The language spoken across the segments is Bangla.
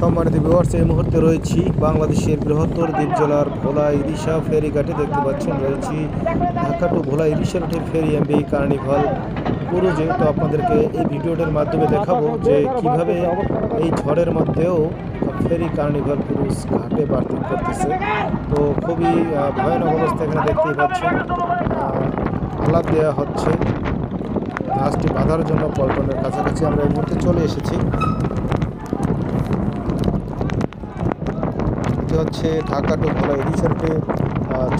সম্মানিত ভিউয়ার্স এই মুহূর্তে রয়েছি বাংলাদেশের বৃহত্তর দ্বীপ জেলার ভোলা ইরিশা ফেরিঘাটে দেখতে পাচ্ছেন, রয়েছি ঢাকা টু ভোলা ইরিশা রুটে ফেরি এমবি কার্নিভাল ক্রুজে। তো আপনাদেরকে এই ভিডিওটার মাধ্যমে দেখাবো যে কীভাবে এই ঝড়ের মধ্যেও ফেরি কার্নিভাল ক্রুজ ঘাটে বার্তিং করতেছে। তো খুবই ভয়ানক অবস্থা এখানে দেখতেই পাচ্ছেন। আলাপ দেওয়া হচ্ছে। জাহাজটি বাঁধার জন্য পল্টনের কাছাকাছি আমরা এই মুহূর্তে চলে এসেছি। হচ্ছে ঢাকা টু ভোলা রিসোর্টে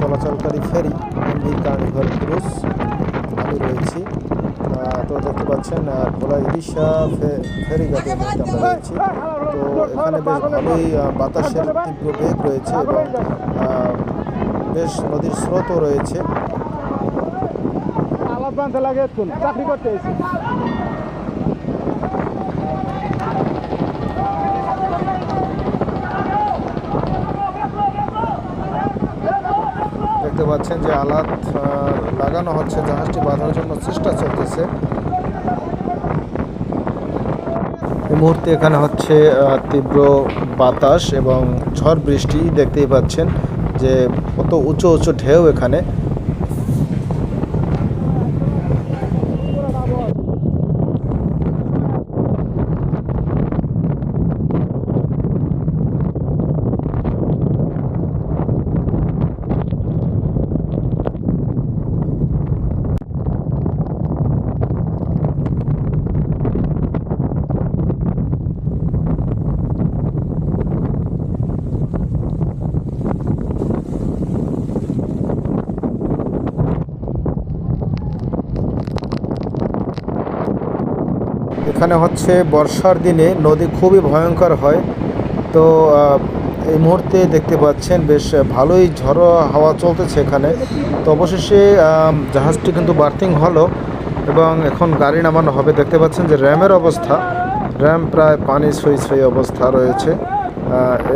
চলাচলকারী ফেরি, এমভি কার্নিভাল ক্রুজ আমি রয়েছি। তো দেখতে পাচ্ছেন ভোলা ফেরি ঘাটের মধ্যে আমরা রয়েছি। তো এখানে বেশ ভালোই বাতাসের তীব্র বেগ রয়েছে এবং বেশ নদীর স্রোতও রয়েছে। লাগে চাকরি করতে পাচ্ছেন যে আহ, লাগানো হচ্ছে জাহাজটি বাঁধার জন্য চেষ্টা চলতেছে। এই মুহূর্তে এখানে হচ্ছে তীব্র বাতাস এবং ঝড় বৃষ্টি দেখতেই পাচ্ছেন যে কত উঁচু উঁচু ঢেউ এখানে। এখানে হচ্ছে বর্ষার দিনে নদী খুবই ভয়ঙ্কর হয়। তো এই মুহূর্তে দেখতে পাচ্ছেন বেশ ভালোই ঝড়ো হাওয়া চলতেছে এখানে। তো অবশেষে জাহাজটি কিন্তু বার্থিং হলো এবং এখন গাড়ি নামানো হবে। দেখতে পাচ্ছেন যে র্যামের অবস্থা। র্যাম প্রায় পানি ছই ছই অবস্থা রয়েছে।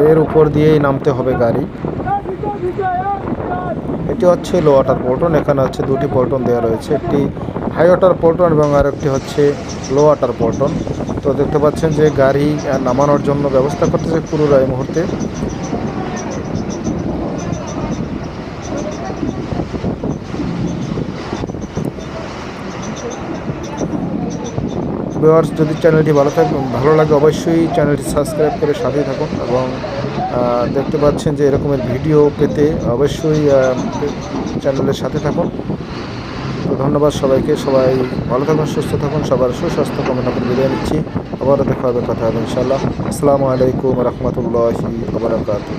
এর উপর দিয়েই নামতে হবে গাড়ি। এটি হচ্ছে লো ওয়াটার পল্টন। এখানে হচ্ছে দুটি পল্টন দেওয়া রয়েছে। একটি হাই ওয়াটার পল্টন এবং আরেকটি হচ্ছে লো ওয়াটার পল্টন। তো দেখতে পাচ্ছেন যে গাড়ি নামানোর জন্য ব্যবস্থা করতেছে পুরোরা এই মুহূর্তে। ভিউয়ার্স যদি চ্যানেলটি ভালো থাকে, ভালো লাগে অবশ্যই চ্যানেলটি সাবস্ক্রাইব করে সাথেই থাকুন এবং দেখতে পাচ্ছেন যে এরকমের ভিডিও পেতে অবশ্যই চ্যানেলের সাথে থাকুন। তো ধন্যবাদ সবাইকে। সবাই ভালো থাকুন, সুস্থ থাকুন, সবার সুস্বাস্থ্য কামনা করে বিদায় নিচ্ছি। আবারও দেখা হবে, কথা হবে ইনশাআল্লাহ। আসসালামু আলাইকুম রহমতুল্লাহি আবরাকাতুহ